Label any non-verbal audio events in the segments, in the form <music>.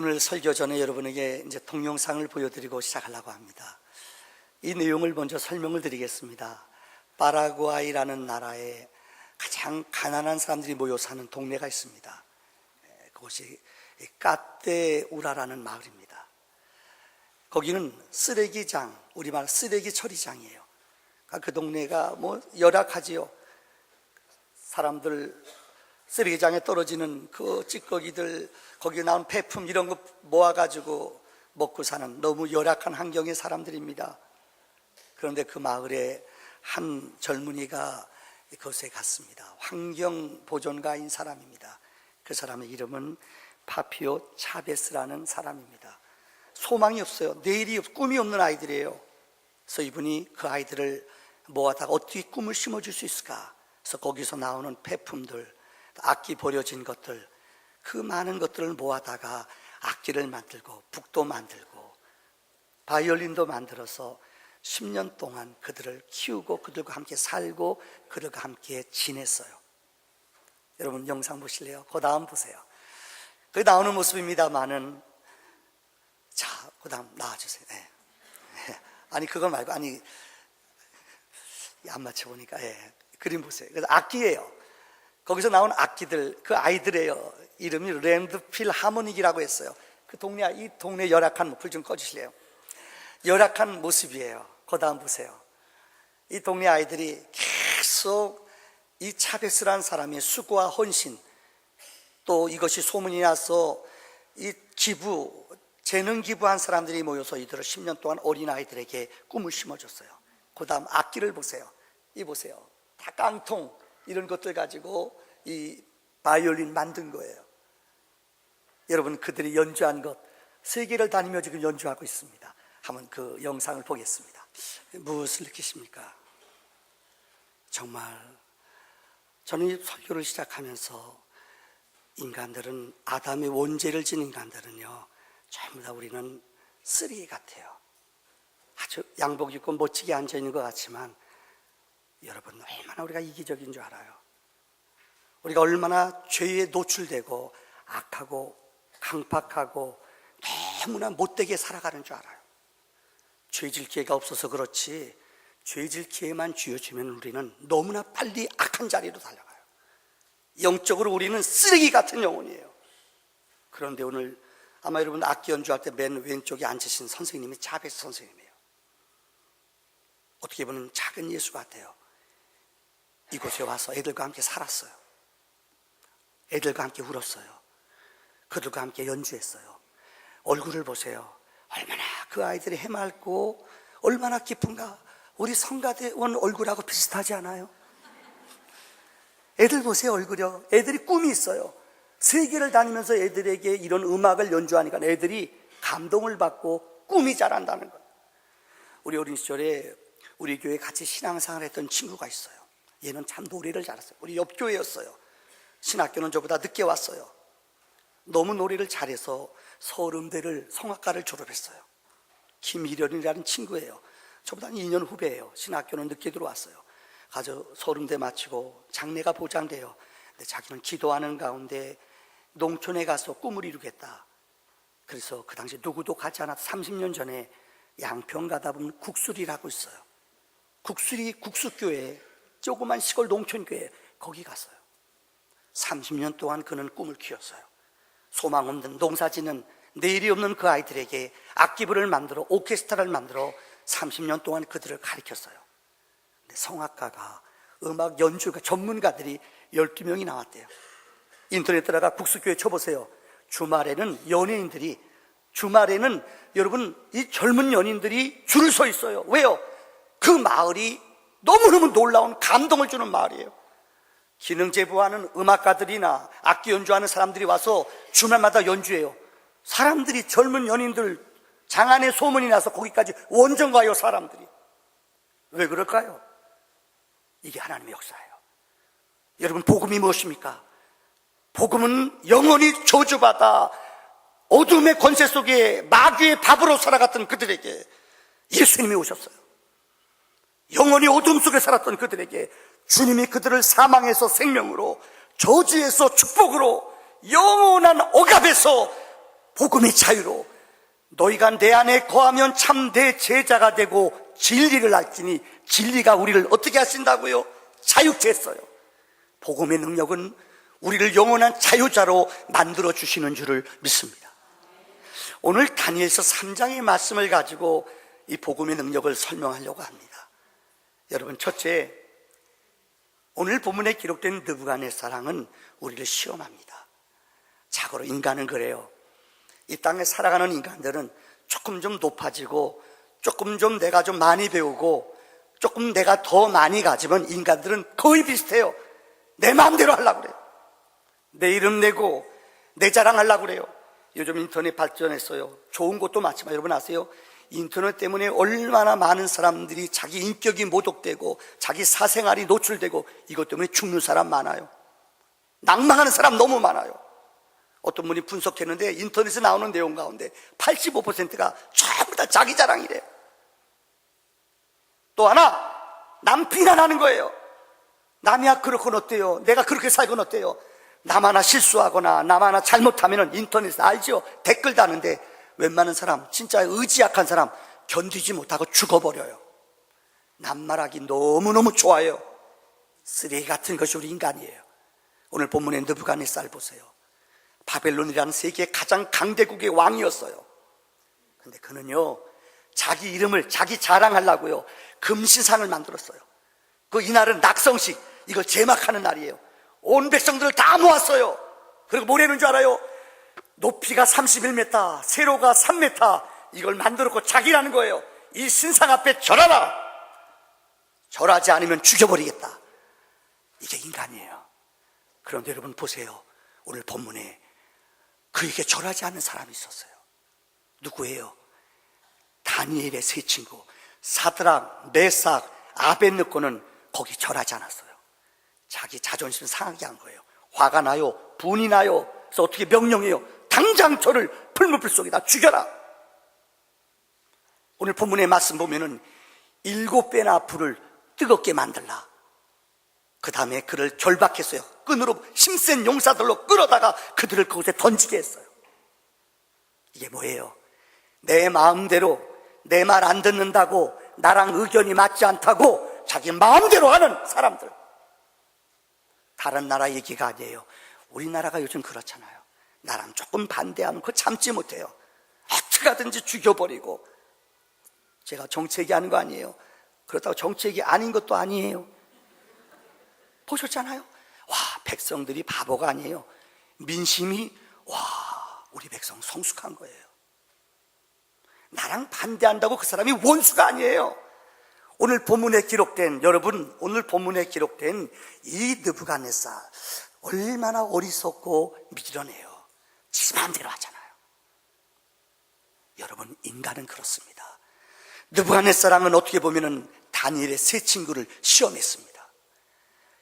오늘 설교 전에 여러분에게 이제 동영상을 보여드리고 시작하려고 합니다. 이 내용을 먼저 설명을 드리겠습니다. 파라과이라는 나라에 가장 가난한 사람들이 모여 사는 동네가 있습니다. 에, 그곳이 까떼우라라는 마을입니다. 거기는 쓰레기장, 우리말 쓰레기 처리장이에요. 그러니까 그 동네가 뭐 열악하지요. 사람들 쓰레기장에 떨어지는 그 찌꺼기들, 거기에 나온 폐품 이런 거 모아가지고 먹고 사는 너무 열악한 환경의 사람들입니다. 그런데 그 마을에 한 젊은이가 그곳에 갔습니다. 환경 보존가인 사람입니다. 그 사람의 이름은 파피오 차베스라는 사람입니다. 소망이 없어요. 내일이 없, 꿈이 없는 아이들이에요. 그래서 이분이 그 아이들을 모아다가 어떻게 꿈을 심어줄 수 있을까? 그래서 거기서 나오는 폐품들, 악기 버려진 것들, 그 많은 것들을 모아다가 악기를 만들고 북도 만들고 바이올린도 만들어서 10년 동안 그들을 키우고 그들과 함께 살고 그들과 함께 지냈어요. 여러분 영상 보실래요? 그 다음 보세요. 그 나오는 모습입니다만은 자, 그 다음 나와주세요. 네. 아니 그거 말고 아니 안 맞춰보니까 예. 그림 보세요. 그래서 악기예요. 거기서 나온 악기들 그 아이들의요 이름이 랜드필 하모닉이라고 했어요. 그 동네 이 동네 열악한 불좀 꺼주실래요? 열악한 모습이에요. 그 다음 보세요. 이 동네 아이들이 계속 이 차베스란 사람의 수고와 헌신 또 이것이 소문이 나서 이 기부 재능 기부한 사람들이 모여서 이들을 10년 동안 어린 아이들에게 꿈을 심어줬어요. 그 다음 악기를 보세요. 이 보세요. 다 깡통 이런 것들 가지고 이 바이올린 만든 거예요. 여러분 그들이 연주한 것 세계를 다니며 지금 연주하고 있습니다. 한번 그 영상을 보겠습니다. 무엇을 느끼십니까? 정말 저는 이 설교를 시작하면서 인간들은 아담의 원죄를 진 인간들은요 전부 다 우리는 쓰레기 같아요. 아주 양복 입고 멋지게 앉아 있는 것 같지만 여러분 얼마나 우리가 이기적인 줄 알아요. 우리가 얼마나 죄에 노출되고 악하고 강팍하고 너무나 못되게 살아가는 줄 알아요. 죄질 기회가 없어서 그렇지 죄질 기회만 쥐어주면 우리는 너무나 빨리 악한 자리로 달려가요. 영적으로 우리는 쓰레기 같은 영혼이에요. 그런데 오늘 아마 여러분 악기 연주할 때 맨 왼쪽에 앉으신 선생님이 자베스 선생님이에요. 어떻게 보면 작은 예수 같아요. 이곳에 와서 애들과 함께 살았어요. 애들과 함께 울었어요. 그들과 함께 연주했어요. 얼굴을 보세요. 얼마나 그 아이들이 해맑고 얼마나 기쁜가. 우리 성가대원 얼굴하고 비슷하지 않아요? 애들 보세요, 얼굴이요. 애들이 꿈이 있어요. 세계를 다니면서 애들에게 이런 음악을 연주하니까 애들이 감동을 받고 꿈이 자란다는 거예요. 우리 어린 시절에 우리 교회 같이 신앙생활 했던 친구가 있어요. 얘는 참 노래를 잘했어요. 우리 옆 교회였어요. 신학교는 저보다 늦게 왔어요. 너무 노래를 잘해서 서울음대를 성악과를 졸업했어요. 김일현이라는 친구예요. 저보다 2년 후배예요. 신학교는 늦게 들어왔어요. 가서 서울음대 마치고 장래가 보장돼요. 근데 자기는 기도하는 가운데 농촌에 가서 꿈을 이루겠다. 그래서 그 당시 누구도 가지 않았 30년 전에 양평 가다 보면 국수리라고 있어요. 국수리 국수교회 조그만 시골 농촌교회 거기 갔어요. 30년 동안 그는 꿈을 키웠어요. 소망 없는 농사 짓는 내일이 없는 그 아이들에게 악기부를 만들어 오케스트라를 만들어 30년 동안 그들을 가르쳤어요. 성악가가 음악 연주가 전문가들이 12명이 나왔대요. 인터넷 들어가 국수교회 쳐보세요. 주말에는 연예인들이 주말에는 여러분 이 젊은 연인들이 줄을 서 있어요. 왜요? 그 마을이 너무너무 놀라운 감동을 주는 마을이에요. 기능 제보하는 음악가들이나 악기 연주하는 사람들이 와서 주말마다 연주해요. 사람들이 젊은 연인들 장안에 소문이 나서 거기까지 원정 가요, 사람들이. 왜 그럴까요? 이게 하나님의 역사예요. 여러분, 복음이 무엇입니까? 복음은 영원히 저주받아 어둠의 권세 속에 마귀의 밥으로 살아갔던 그들에게 예수님이 오셨어요. 영원히 어둠 속에 살았던 그들에게 주님이 그들을 사망에서 생명으로 저주에서 축복으로 영원한 억압에서 복음의 자유로 너희가 내 안에 거하면 참 내 제자가 되고 진리를 알지니 진리가 우리를 어떻게 하신다고요? 자유케 했어요. 복음의 능력은 우리를 영원한 자유자로 만들어 주시는 줄을 믿습니다. 오늘 다니엘서 3장의 말씀을 가지고 이 복음의 능력을 설명하려고 합니다. 여러분 첫째 오늘 본문에 기록된 느부간의 사랑은 우리를 시험합니다. 자고로 인간은 그래요. 이 땅에 살아가는 인간들은 조금 좀 높아지고 조금 좀 내가 좀 많이 배우고 조금 내가 더 많이 가지면 인간들은 거의 비슷해요. 내 마음대로 하려고 그래요. 내 이름 내고 내 자랑하려고 그래요. 요즘 인터넷 발전했어요. 좋은 것도 많지만 여러분 아세요? 인터넷 때문에 얼마나 많은 사람들이 자기 인격이 모독되고 자기 사생활이 노출되고 이것 때문에 죽는 사람 많아요. 낭망하는 사람 너무 많아요. 어떤 분이 분석했는데 인터넷에 나오는 내용 가운데 85%가 전부 다 자기 자랑이래요. 또 하나, 남 비난하는 거예요. 남이야 그렇건 어때요? 내가 그렇게 살건 어때요? 남 하나 실수하거나 남 하나 잘못하면 인터넷에 알죠? 댓글 다는데 웬만한 사람, 진짜 의지 약한 사람 견디지 못하고 죽어버려요. 남말하기 너무너무 좋아요. 쓰레기 같은 것이 우리 인간이에요. 오늘 본문의 느부갓네살 보세요. 바벨론이라는 세계 가장 강대국의 왕이었어요. 근데 그는요, 자기 이름을 자기 자랑하려고요, 금신상을 만들었어요. 그 이날은 낙성식, 이걸 제막하는 날이에요. 온 백성들을 다 모았어요. 그리고 뭐라는 줄 알아요? 높이가 31m, 세로가 3m, 이걸 만들었고 자기라는 거예요. 이 신상 앞에 절하라! 절하지 않으면 죽여버리겠다. 이게 인간이에요. 그런데 여러분 보세요. 오늘 본문에 그에게 절하지 않는 사람이 있었어요. 누구예요? 다니엘의 세 친구 사드락, 메삭, 아벤느코는 거기 절하지 않았어요. 자기 자존심 상하게 한 거예요. 화가 나요, 분이 나요. 그래서 어떻게 명령해요? 당장 저를 풀무불 속에다 죽여라. 오늘 본문의 말씀 보면은 일곱 배나 불을 뜨겁게 만들라. 그 다음에 그를 결박했어요. 끈으로 힘센 용사들로 끌어다가 그들을 그곳에 던지게 했어요. 이게 뭐예요? 내 마음대로 내 말 안 듣는다고 나랑 의견이 맞지 않다고 자기 마음대로 하는 사람들. 다른 나라 얘기가 아니에요. 우리나라가 요즘 그렇잖아요. 나랑 조금 반대하면 그거 참지 못해요. 어떻게 하든지 죽여버리고. 제가 정책이 하는 거 아니에요. 그렇다고 정책이 아닌 것도 아니에요. 보셨잖아요? 와, 백성들이 바보가 아니에요. 민심이, 와, 우리 백성 성숙한 거예요. 나랑 반대한다고 그 사람이 원수가 아니에요. 오늘 본문에 기록된, 여러분, 오늘 본문에 기록된 이 느부갓네살, 얼마나 어리석고 미련해요. 지 마음대로 하잖아요. 여러분, 인간은 그렇습니다. 느부갓네살랑은 어떻게 보면은 다니엘의 세 친구를 시험했습니다.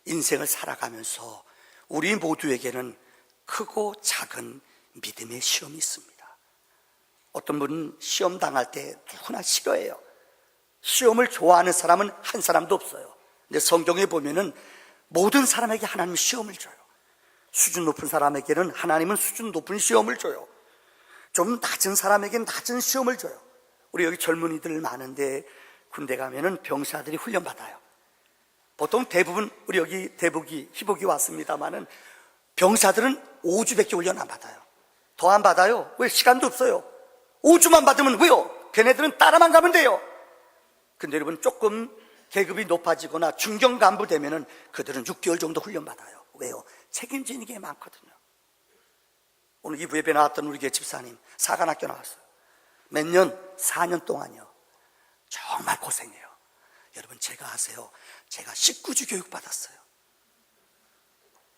인생을 살아가면서 우리 모두에게는 크고 작은 믿음의 시험이 있습니다. 어떤 분은 시험 당할 때 누구나 싫어해요. 시험을 좋아하는 사람은 한 사람도 없어요. 근데 성경에 보면은 모든 사람에게 하나님은 시험을 줘요. 수준 높은 사람에게는 하나님은 수준 높은 시험을 줘요. 좀 낮은 사람에게는 낮은 시험을 줘요. 우리 여기 젊은이들 많은데 군대 가면은 병사들이 훈련 받아요. 보통 대부분 우리 여기 대북이 희복이 왔습니다만은 병사들은 5주밖에 훈련 안 받아요. 더 안 받아요. 왜 시간도 없어요. 5주만 받으면 왜요? 걔네들은 따라만 가면 돼요. 근데 여러분 조금 계급이 높아지거나 중경 간부 되면은 그들은 6개월 정도 훈련 받아요. 왜요? 책임지는 게 많거든요. 오늘 이부 예배 나왔던 우리 교회 집사님 사관학교 나왔어요. 몇 년? 4년 동안요. 정말 고생해요. 여러분 제가 아세요. 제가 19주 교육 받았어요.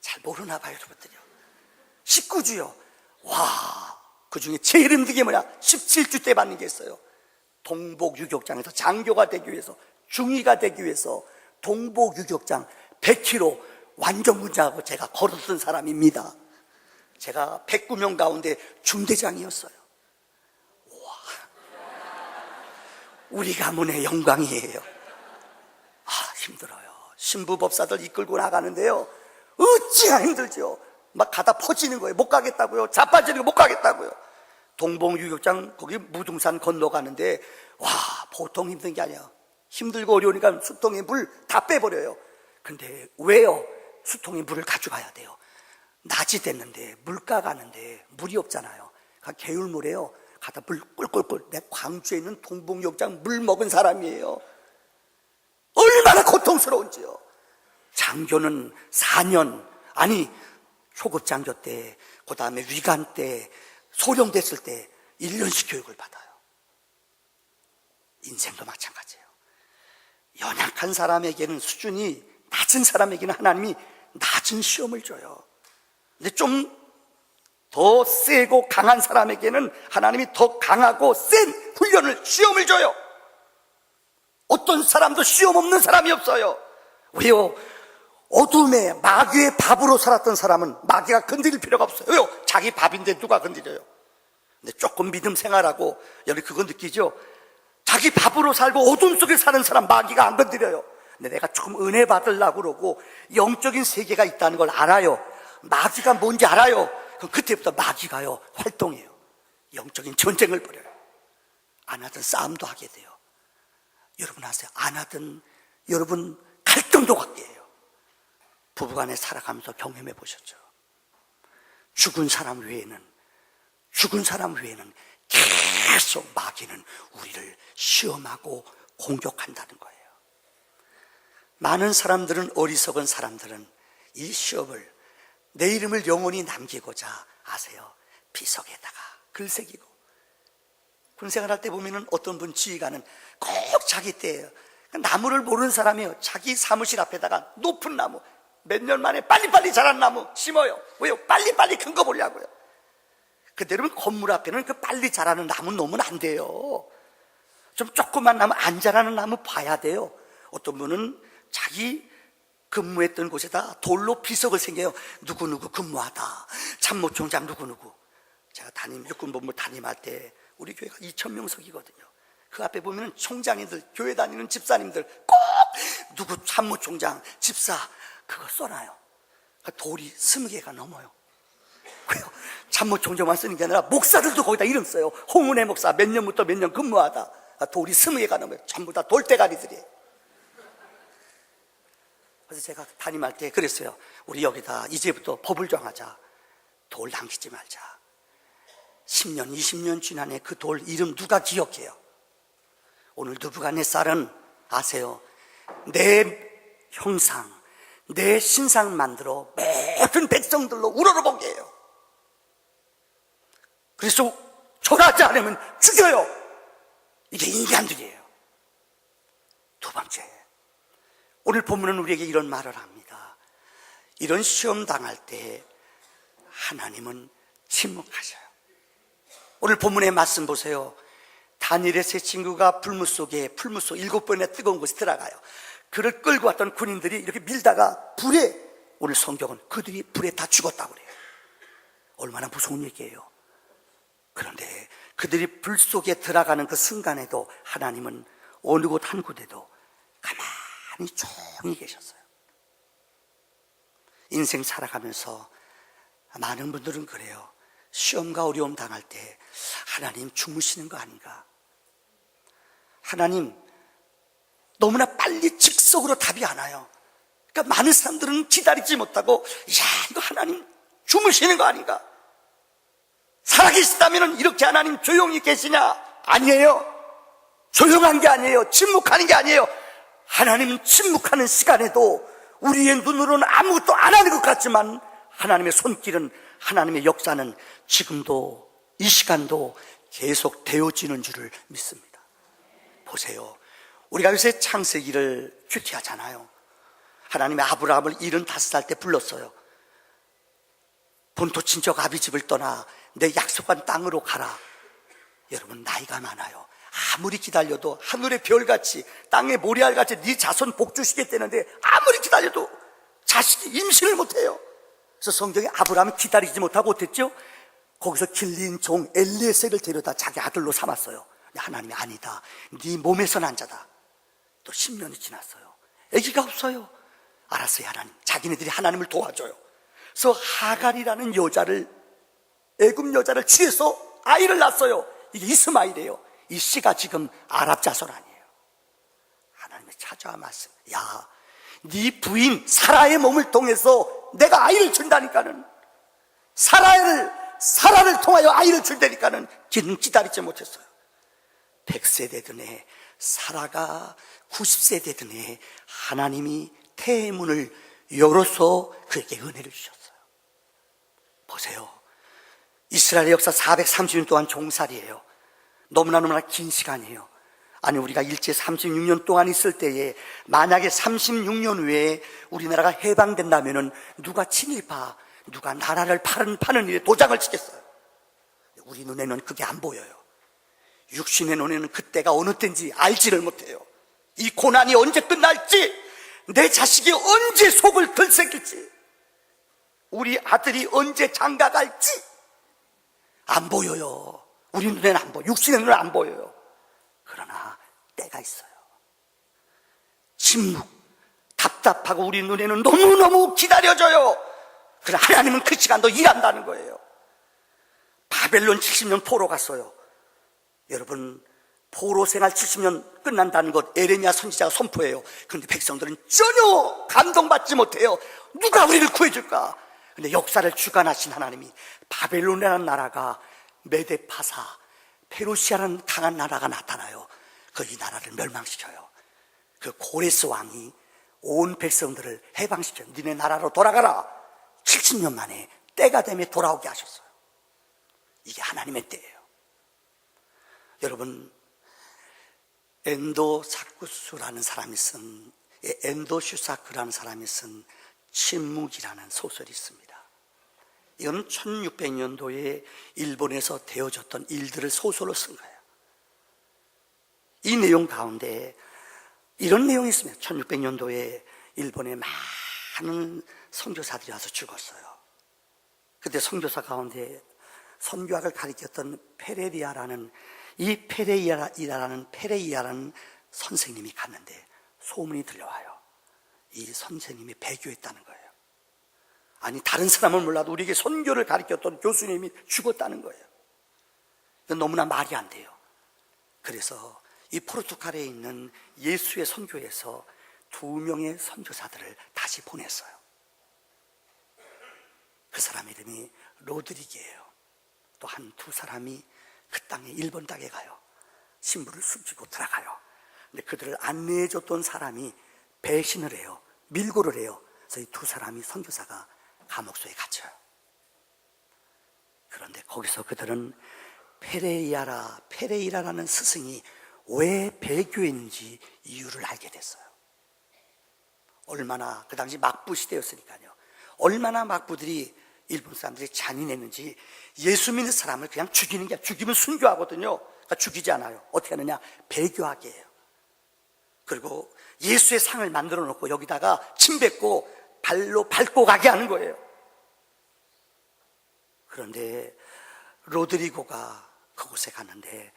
잘 모르나 봐요, 여러분들요. 19주요. 와, 그 중에 제일 힘든 게 뭐냐? 17주 때 받는 게 있어요. 동복 유격장에서 장교가 되기 위해서, 중위가 되기 위해서 동복 유격장 100km 완전군장하고 제가 걸었던 사람입니다. 제가 109명 가운데 중대장이었어요. 와, 우리 가문의 영광이에요. 아, 힘들어요. 신부법사들 이끌고 나가는데요. 어찌나 힘들죠. 막 가다 퍼지는 거예요. 못 가겠다고요. 자빠지는 거 못 가겠다고요. 동봉유격장 거기 무등산 건너가는데 와 보통 힘든 게 아니야. 힘들고 어려우니까 수통에 물 다 빼버려요. 근데 왜요? 수통에 물을 가져가야 돼요. 낮이 됐는데 물가 가는데 물이 없잖아요. 그 개울물에요. 가다 물 꿀꿀꿀. 내 광주에 있는 동봉역장 물 먹은 사람이에요. 얼마나 고통스러운지요. 장교는 4년, 아니, 초급 장교 때, 그 다음에 위관 때, 소령 됐을 때 1년씩 교육을 받아요. 인생도 마찬가지예요. 연약한 사람에게는 수준이 낮은 사람에게는 하나님이 낮은 시험을 줘요. 근데 좀 더 세고 강한 사람에게는 하나님이 더 강하고 센 훈련을, 시험을 줘요. 어떤 사람도 시험 없는 사람이 없어요. 왜요? 어둠에 마귀의 밥으로 살았던 사람은 마귀가 건드릴 필요가 없어요. 왜요? 자기 밥인데 누가 건드려요? 근데 조금 믿음 생활하고 여러분 그거 느끼죠? 자기 밥으로 살고 어둠 속에 사는 사람 마귀가 안 건드려요. 근데 내가 조금 은혜 받으려고 그러고 영적인 세계가 있다는 걸 알아요. 마귀가 뭔지 알아요. 그럼 그때부터 마귀가요 활동해요. 영적인 전쟁을 벌여요. 안 하던 싸움도 하게 돼요. 여러분 아세요? 안 하던 여러분 갈등도 갖게 해요. 부부간에 살아가면서 경험해 보셨죠? 죽은 사람 외에는 죽은 사람 외에는 계속 마귀는 우리를 시험하고 공격한다는 거예요. 많은 사람들은 어리석은 사람들은 이 시험을 내 이름을 영원히 남기고자 아세요. 비석에다가 글 새기고 군생활 할 때 보면은 어떤 분 지휘관은 꼭 자기 때예요. 나무를 모르는 사람이에요. 자기 사무실 앞에다가 높은 나무 몇 년 만에 빨리빨리 자란 나무 심어요. 왜요? 빨리빨리 큰 거 보려고요. 여러분 건물 앞에는 그 빨리 자라는 나무 놓으면 안 돼요. 좀 조그만 나무 안 자라는 나무 봐야 돼요. 어떤 분은 자기 근무했던 곳에다 돌로 비석을 생겨요. 누구누구 근무하다. 참모총장 누구누구. 제가 담임, 육군본부 담임할 때 우리 교회가 2천명석이거든요. 그 앞에 보면 총장님들, 교회 다니는 집사님들 꼭 누구 참모총장, 집사 그거 써놔요. 그 돌이 스무 개가 넘어요. 왜요? 참모총장만 쓰는 게 아니라 목사들도 거기다 이름 써요. 홍은혜 목사 몇 년부터 몇 년 근무하다. 아, 돌이 스무 개가 넘어요. 전부 다 돌대가리들이에요. 그래서 제가 담임할 때 그랬어요. 우리 여기다 이제부터 법을 정하자. 돌 남기지 말자. 10년, 20년 지난해 그 돌 이름 누가 기억해요? 오늘 누부갓네살은 아세요? 내 형상, 내 신상 만들어 모든 백성들로 우러러보게해요 그래서 절하지 않으면 죽여요. 이게 인간들이에요. 두 번째, 오늘 본문은 우리에게 이런 말을 합니다. 이런 시험 당할 때 하나님은 침묵하셔요. 오늘 본문의 말씀 보세요. 다니엘의 세 친구가 불무 속에 풀무 속 일곱 번의 뜨거운 곳에 들어가요. 그를 끌고 왔던 군인들이 이렇게 밀다가 불에 오늘 성경은 그들이 불에 다 죽었다고 그래요. 얼마나 무서운 얘기예요. 그런데 그들이 불 속에 들어가는 그 순간에도 하나님은 어느 곳 한 곳에도 가만히 조용히 계셨어요. 인생 살아가면서 많은 분들은 그래요. 시험과 어려움 당할 때 하나님 주무시는 거 아닌가? 하나님 너무나 빨리 즉석으로 답이 안 와요. 그러니까 많은 사람들은 기다리지 못하고 야 이거 하나님 주무시는 거 아닌가? 살아계시다면 이렇게 하나님 조용히 계시냐? 아니에요. 조용한 게 아니에요. 침묵하는 게 아니에요. 하나님 침묵하는 시간에도 우리의 눈으로는 아무것도 안 하는 것 같지만 하나님의 손길은 하나님의 역사는 지금도 이 시간도 계속 되어지는 줄을 믿습니다. 보세요. 우리가 요새 창세기를 큐티하잖아요. 하나님의 아브라함을 75살 때 불렀어요. 본토 친척 아비 집을 떠나 내 약속한 땅으로 가라. 여러분 나이가 많아요. 아무리 기다려도 하늘의 별같이 땅의 모래알같이 네 자손 복 주시겠다는데 아무리 기다려도 자식이 임신을 못해요. 그래서 성경에 아브라함은 기다리지 못하고 어땠죠? 거기서 길린 종 엘리에셀을 데려다 자기 아들로 삼았어요. 하나님이 아니다. 네 몸에서 난 자다. 또 10년이 지났어요. 아기가 없어요. 알았어요, 하나님. 자기네들이 하나님을 도와줘요. 그래서 하갈이라는 여자를 애굽 여자를 취해서 아이를 낳았어요. 이게 이스마일이에요. 이 씨가 지금 아랍 자손 아니에요. 하나님의 찾아와 말씀. 야, 네 부인 사라의 몸을 통해서 내가 아이를 준다니까는 사라를 사라를 통하여 아이를 준다니까는 기는 기다리지 못했어요. 100세 되던 해 사라가 90세 되던 해 하나님이 태의 문을 열어서 그에게 은혜를 주셨어요. 보세요. 이스라엘 역사 430년 동안 종살이에요. 너무나 너무나 긴 시간이에요. 아니 우리가 일제 36년 동안 있을 때에 만약에 36년 후에 우리나라가 해방된다면은 누가 친일파, 누가 나라를 파는 파는 일에 도장을 찍겠어요. 우리 눈에는 그게 안 보여요. 육신의 눈에는 그때가 어느 때인지 알지를 못해요. 이 고난이 언제 끝날지, 내 자식이 언제 속을 들새길지, 우리 아들이 언제 장가 갈지, 안 보여요. 우리 눈에는 안 보여. 육신의 눈에는 안 보여요. 그러나 때가 있어요. 침묵, 답답하고 우리 눈에는 너무너무 기다려져요. 그러나 하나님은 그 시간도 일한다는 거예요. 바벨론 70년 포로 갔어요. 여러분, 포로 생활 70년 끝난다는 것 에레미야 선지자가 선포해요. 그런데 백성들은 전혀 감동받지 못해요. 누가 우리를 구해줄까? 근데 역사를 주관하신 하나님이 바벨론이라는 나라가 메데파사, 페르시아라는 강한 나라가 나타나요. 그 이 나라를 멸망시켜요. 그 고레스 왕이 온 백성들을 해방시켜 니네 나라로 돌아가라. 70년 만에 때가 되면 돌아오게 하셨어요. 이게 하나님의 때예요. 여러분, 엔도 사쿠스라는 사람이 쓴, 엔도 슈사크라는 사람이 쓴 침묵이라는 소설이 있습니다. 이건 1600년도에 일본에서 되어졌던 일들을 소설로 쓴 거예요. 이 내용 가운데 이런 내용이 있습니다. 1600년도에 일본에 많은 선교사들이 와서 죽었어요. 그때 선교사 가운데 선교학을 가리켰던 페레리아라는 이 페레이아라는 페레이아라는 선생님이 갔는데 소문이 들려와요. 이 선생님이 배교했다는 거예요. 아니 다른 사람은 몰라도 우리에게 선교를 가르쳤던 교수님이 죽었다는 거예요. 너무나 말이 안 돼요. 그래서 이 포르투갈에 있는 예수의 선교에서 두 명의 선교사들을 다시 보냈어요. 그 사람 이름이 로드리게예요. 또 한 두 사람이 그 땅에 일본 땅에 가요. 신부를 숨기고 들어가요. 근데 그들을 안내해 줬던 사람이 배신을 해요. 밀고를 해요. 그래서 이 두 사람이 선교사가 감옥소에 갇혀요. 그런데 거기서 그들은 페레이아라, 페레이라라는 스승이 왜 배교했는지 이유를 알게 됐어요. 얼마나 그 당시 막부 시대였으니까요. 얼마나 막부들이 일본 사람들이 잔인했는지 예수 믿는 사람을 그냥 죽이는 게 죽이면 순교하거든요. 그러니까 죽이지 않아요. 어떻게 하느냐? 배교하게 해요. 그리고 예수의 상을 만들어 놓고 여기다가 침 뱉고 발로 밟고 가게 하는 거예요. 그런데 로드리고가 그곳에 갔는데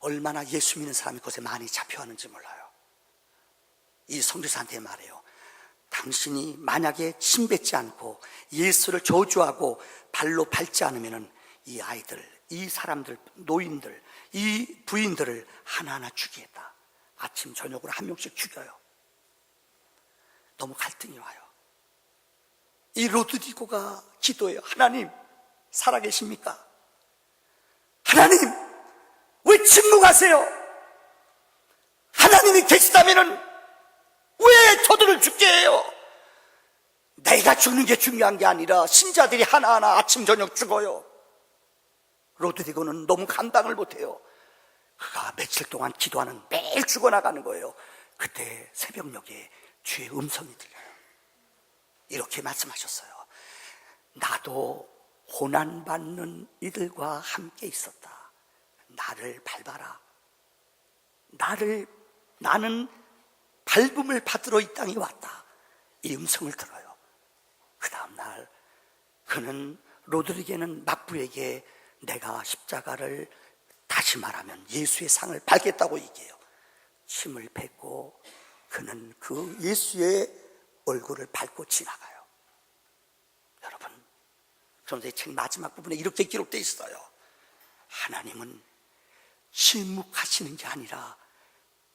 얼마나 예수 믿는 사람이 그곳에 많이 잡혀왔는지 몰라요. 이 성교사한테 말해요. 당신이 만약에 침 뱉지 않고 예수를 저주하고 발로 밟지 않으면 이 아이들, 이 사람들, 노인들, 이 부인들을 하나하나 죽이겠다. 아침, 저녁으로 한 명씩 죽여요. 너무 갈등이 와요. 이 로드리고가 기도해요. 하나님, 살아계십니까? 하나님, 왜 침묵하세요? 하나님이 계시다면 왜 저들을 죽게 해요? 내가 죽는 게 중요한 게 아니라 신자들이 하나하나 아침, 저녁 죽어요. 로드리고는 너무 감당을 못해요. 그가 며칠 동안 기도하는 매일 죽어나가는 거예요. 그때 새벽녘에 주의 음성이 들려요. 이렇게 말씀하셨어요. 나도 고난받는 이들과 함께 있었다. 나를 밟아라. 나를, 나는 밟음을 받으러 이 땅에 왔다. 이 음성을 들어요. 그 다음날 그는 로드리게는 막부에게 내가 십자가를 다시 말하면 예수의 상을 밟겠다고 얘기해요. 침을 뱉고 그는 그 예수의 얼굴을 밟고 지나가요. 여러분, 그런데 책 마지막 부분에 이렇게 기록되어 있어요. 하나님은 침묵하시는 게 아니라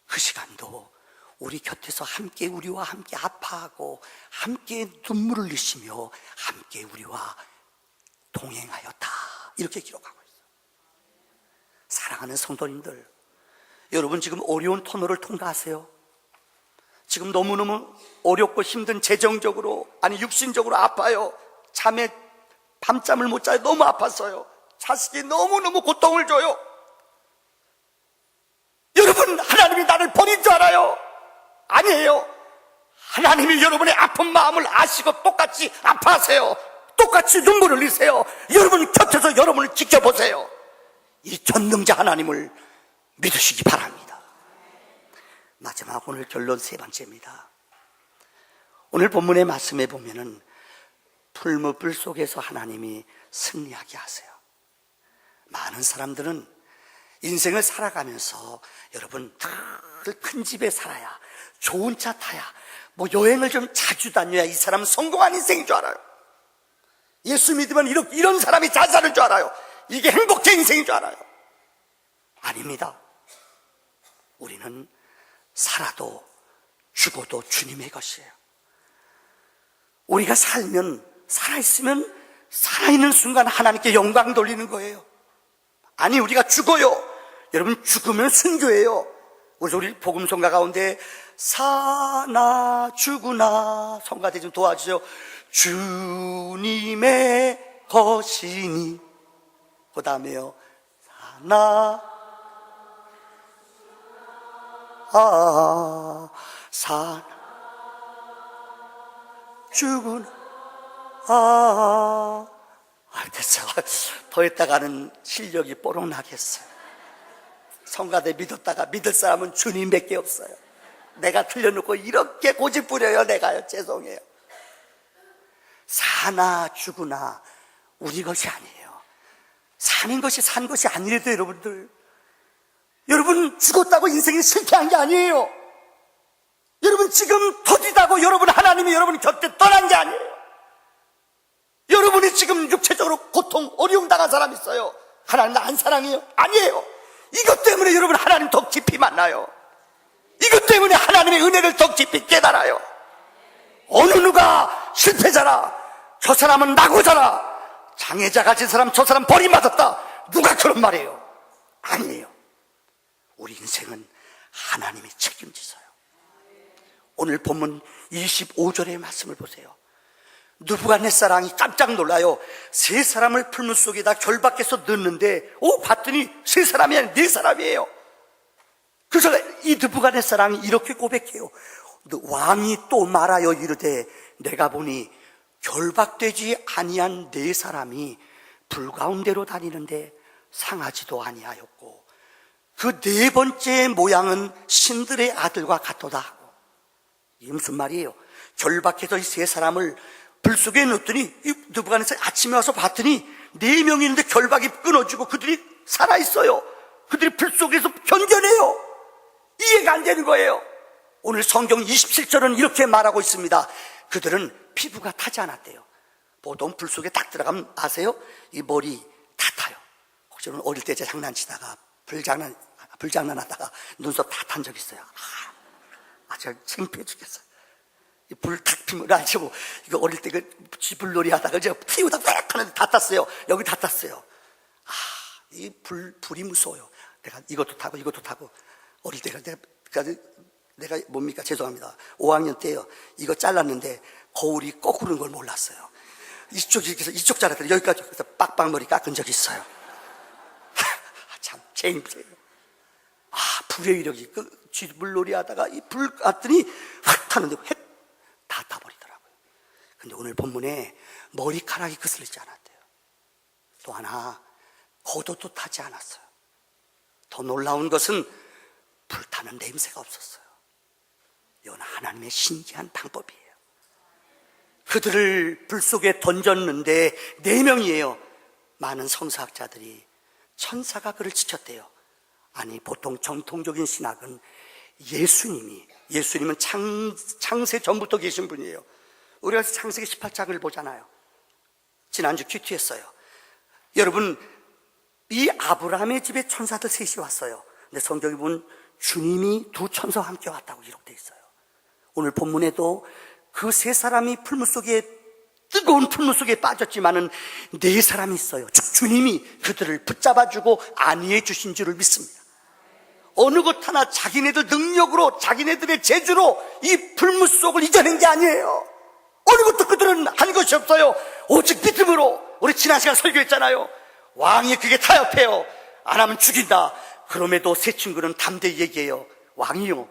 그 시간도 우리 곁에서 함께 우리와 함께 아파하고 함께 눈물을 흘리시며 함께 우리와 동행하였다. 이렇게 기록하고 있어요. 사랑하는 성도님들, 여러분 지금 어려운 터널을 통과하세요. 지금 너무너무 어렵고 힘든 재정적으로, 아니 육신적으로 아파요. 잠에 밤잠을 못 자요. 너무 아팠어요. 자식이 너무너무 고통을 줘요. 여러분, 하나님이 나를 버린 줄 알아요? 아니에요. 하나님이 여러분의 아픈 마음을 아시고 똑같이 아파하세요. 똑같이 눈물을 흘리세요. 여러분 곁에서 여러분을 지켜보세요. 이 전능자 하나님을 믿으시기 바랍니다. 마지막 오늘 결론 세 번째입니다. 오늘 본문의 말씀에 보면은 풀무불 속에서 하나님이 승리하게 하세요. 많은 사람들은 인생을 살아가면서 여러분 늘큰 집에 살아야 좋은 차 타야 뭐 여행을 좀 자주 다녀야 이 사람은 성공한 인생인 줄 알아요. 예수 믿으면 이런, 이런 사람이 잘 사는 줄 알아요. 이게 행복해 인생인 줄 알아요. 아닙니다. 우리는 살아도 죽어도 주님의 것이에요. 우리가 살면, 살아있으면 살아있는 순간 하나님께 영광 돌리는 거예요. 아니, 우리가 죽어요. 여러분, 죽으면 순교예요. 우리 우리 복음성가 가운데 사나 죽으나 성가대 좀 도와주세요. 주님의 것이니 그 다음에요. 사나 아 사나 죽으나 아, 아 됐어. 더 했다가는 실력이 뽀록 나겠어요. 성가대 믿었다가 믿을 사람은 주님밖에 없어요. 내가 틀려놓고 이렇게 고집 부려요, 내가요. 죄송해요. 사나 죽으나 우리 것이 아니에요. 사는 것이 산 것이 아니래도 여러분들. 여러분 죽었다고 인생이 실패한 게 아니에요. 여러분 지금 터지다고 여러분 하나님이 여러분 곁에 떠난 게 아니에요. 여러분이 지금 육체적으로 고통, 어려움 당한 사람 있어요. 하나님 나 안 사랑해요? 아니에요. 이것 때문에 여러분 하나님 더 깊이 만나요. 이것 때문에 하나님의 은혜를 더 깊이 깨달아요. 어느 누가 실패자라, 저 사람은 낙오자라, 장애자 가진 사람, 저 사람 버림받았다. 누가 그런 말이에요? 아니에요. 우리 인생은 하나님이 책임지세요. 오늘 본문 25절의 말씀을 보세요. 누부갓네살 랑이 깜짝 놀라요. 세 사람을 풀물 속에다 결박해서 넣는데, 오 봤더니 세 사람이 아니라 네 사람이에요. 그래서 이 느부갓네살 랑이 이렇게 고백해요. 왕이 또 말하여 이르되 내가 보니 결박되지 아니한 네 사람이 불 가운데로 다니는데 상하지도 아니하였고 그 네 번째 모양은 신들의 아들과 같도다 하고 이게 무슨 말이에요? 결박해서 이 세 사람을 불 속에 넣더니 이 느부갓네살 아침에 와서 봤더니 네 명이 있는데 결박이 끊어지고 그들이 살아 있어요. 그들이 불 속에서 견뎌내요. 이해가 안 되는 거예요. 오늘 성경 27절은 이렇게 말하고 있습니다. 그들은 피부가 타지 않았대요. 보통 불 속에 딱 들어가면 아세요? 이 머리 다 타요. 혹시 는 어릴 때 제 장난치다가 불 장난, 불장난 하다가 눈썹 다 탄 적 있어요. 아, 아, 제가 창피해 죽겠어요. 불탁 피면 아시고 이거 어릴 때그 쥐불놀이 하다가 제가 피우다 딱 하는데 다 탔어요. 여기 다 탔어요. 아, 이 불, 불이 무서워요. 내가 이것도 타고 이것도 타고 어릴 때가 내가, 그러니까 내가 뭡니까? 죄송합니다. 5학년 때요. 이거 잘랐는데 거울이 거꾸로는 걸 몰랐어요. 이쪽이 이렇게 해서 이쪽 잘랐더니 여기까지 그래서 빡빡머리 깎은 적 있어요. <laughs> 참, 재밌어요. 아, 불의 위력이 그 쥐불놀이 하다가 이 불 갔더니 확 타는데 획다 타버리더라고요. 근데 오늘 본문에 머리카락이 그슬리지 않았대요. 또 하나, 겉옷도 타지 않았어요. 더 놀라운 것은 불타는 냄새가 없었어요. 이건 하나님의 신기한 방법이에요. 그들을 불 속에 던졌는데 네 명이에요. 많은 성사학자들이 천사가 그를 지켰대요. 아니 보통 전통적인 신학은 예수님이 예수님은 창, 창세 전부터 계신 분이에요. 우리가 창세기 18장을 보잖아요. 지난주 큐티했어요. 여러분 이 아브라함의 집에 천사들 셋이 왔어요. 근데 성경에 보면 주님이 두 천사와 함께 왔다고 기록되어 있어요. 오늘 본문에도 그 세 사람이 풀무 속에 뜨거운 풀무 속에 빠졌지만은 네 사람이 있어요. 주- 주님이 그들을 붙잡아주고 안위해 주신 줄을 믿습니다. 어느 것 하나 자기네들 능력으로 자기네들의 재주로 이 풀무 속을 이겨낸 게 아니에요. 어느 것도 그들은 한 것이 없어요. 오직 믿음으로 우리 지난 시간 설교했잖아요. 왕이 그게 타협해요. 안 하면 죽인다. 그럼에도 세 친구는 담대히 얘기해요. 왕이요.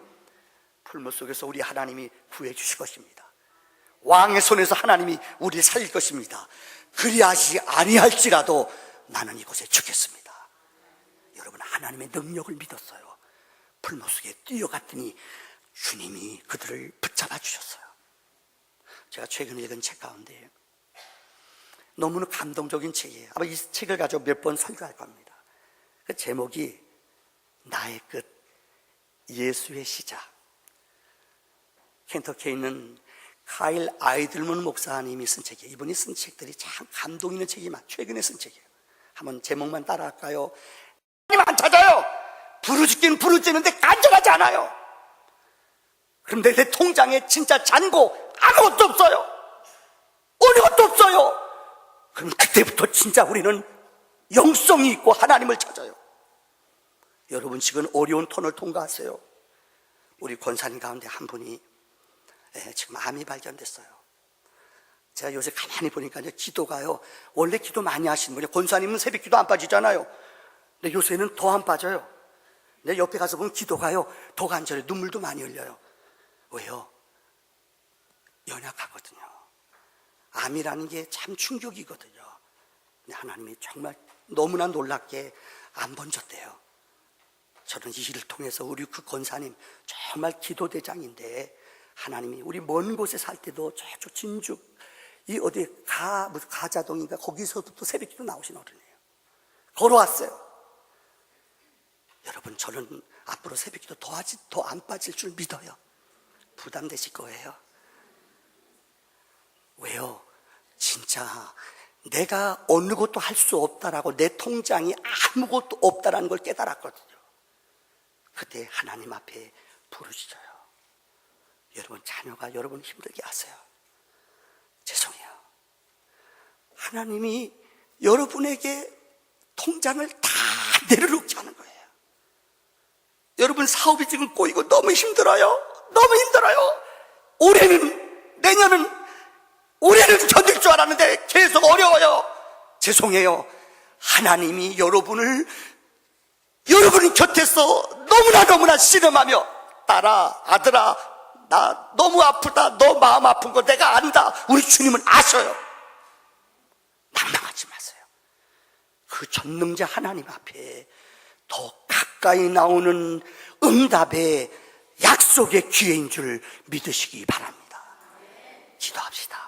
풀무 속에서 우리 하나님이 구해 주실 것입니다. 왕의 손에서 하나님이 우리를 살릴 것입니다. 그리하시 아니할지라도 나는 이곳에 죽겠습니다. 여러분 하나님의 능력을 믿었어요. 풀무 속에 뛰어갔더니 주님이 그들을 붙잡아 주셨어요. 제가 최근에 읽은 책 가운데 너무나 감동적인 책이에요. 아마 이 책을 가지고 몇 번 설교할 겁니다. 그 제목이 나의 끝, 예수의 시작. 켄터키에 있는 카일 아이들문 목사님이 쓴 책이에요. 이분이 쓴 책들이 참 감동 있는 책이 많, 최근에 쓴 책이에요. 한번 제목만 따라할까요? 하나님 안 찾아요. 부르짖긴 부르짖는데 간절하지 않아요. 그런데 내 통장에 진짜 잔고 아무것도 없어요. 어느 것도 없어요. 그럼 그때부터 진짜 우리는 영성이 있고 하나님을 찾아요. 여러분 지금 어려운 톤을 통과하세요. 우리 권사님 가운데 한 분이 예, 지금 암이 발견됐어요. 제가 요새 가만히 보니까 이제 기도가요. 원래 기도 많이 하시는 분이 권사님은 새벽 기도 안 빠지잖아요. 근데 요새는 더 안 빠져요. 내 옆에 가서 보면 기도가요. 더 간절해. 눈물도 많이 흘려요. 왜요? 연약하거든요. 암이라는 게 참 충격이거든요. 근데 하나님이 정말 너무나 놀랍게 안 번졌대요. 저는 이 일을 통해서 우리 그 권사님 정말 기도대장인데 하나님이 우리 먼 곳에 살 때도 저쪽 진주 이 어디 가 가자동인가 거기서부터 새벽 기도 나오신 어른이에요. 걸어왔어요. 여러분 저는 앞으로 새벽기도 더 안 빠질 줄 믿어요. 부담되실 거예요. 왜요? 진짜 내가 어느 것도 할 수 없다라고 내 통장이 아무것도 없다라는 걸 깨달았거든요. 그때 하나님 앞에 부르짖어요. 여러분 자녀가 여러분 힘들게 하세요. 죄송해요. 하나님이 여러분에게 통장을 다 내려놓게 하는 거예요. 여러분 사업이 지금 꼬이고 너무 힘들어요. 너무 힘들어요. 올해는 내년은 올해는 견딜 줄 알았는데 계속 어려워요. 죄송해요. 하나님이 여러분을 여러분 곁에서 너무나 너무나 씨름하며 딸아 아들아 나 너무 아프다 너 마음 아픈 거 내가 안다 우리 주님은 아셔요 낭망하지 마세요 그 전능자 하나님 앞에 더 가까이 나오는 응답의 약속의 기회인 줄 믿으시기 바랍니다. 기도합시다.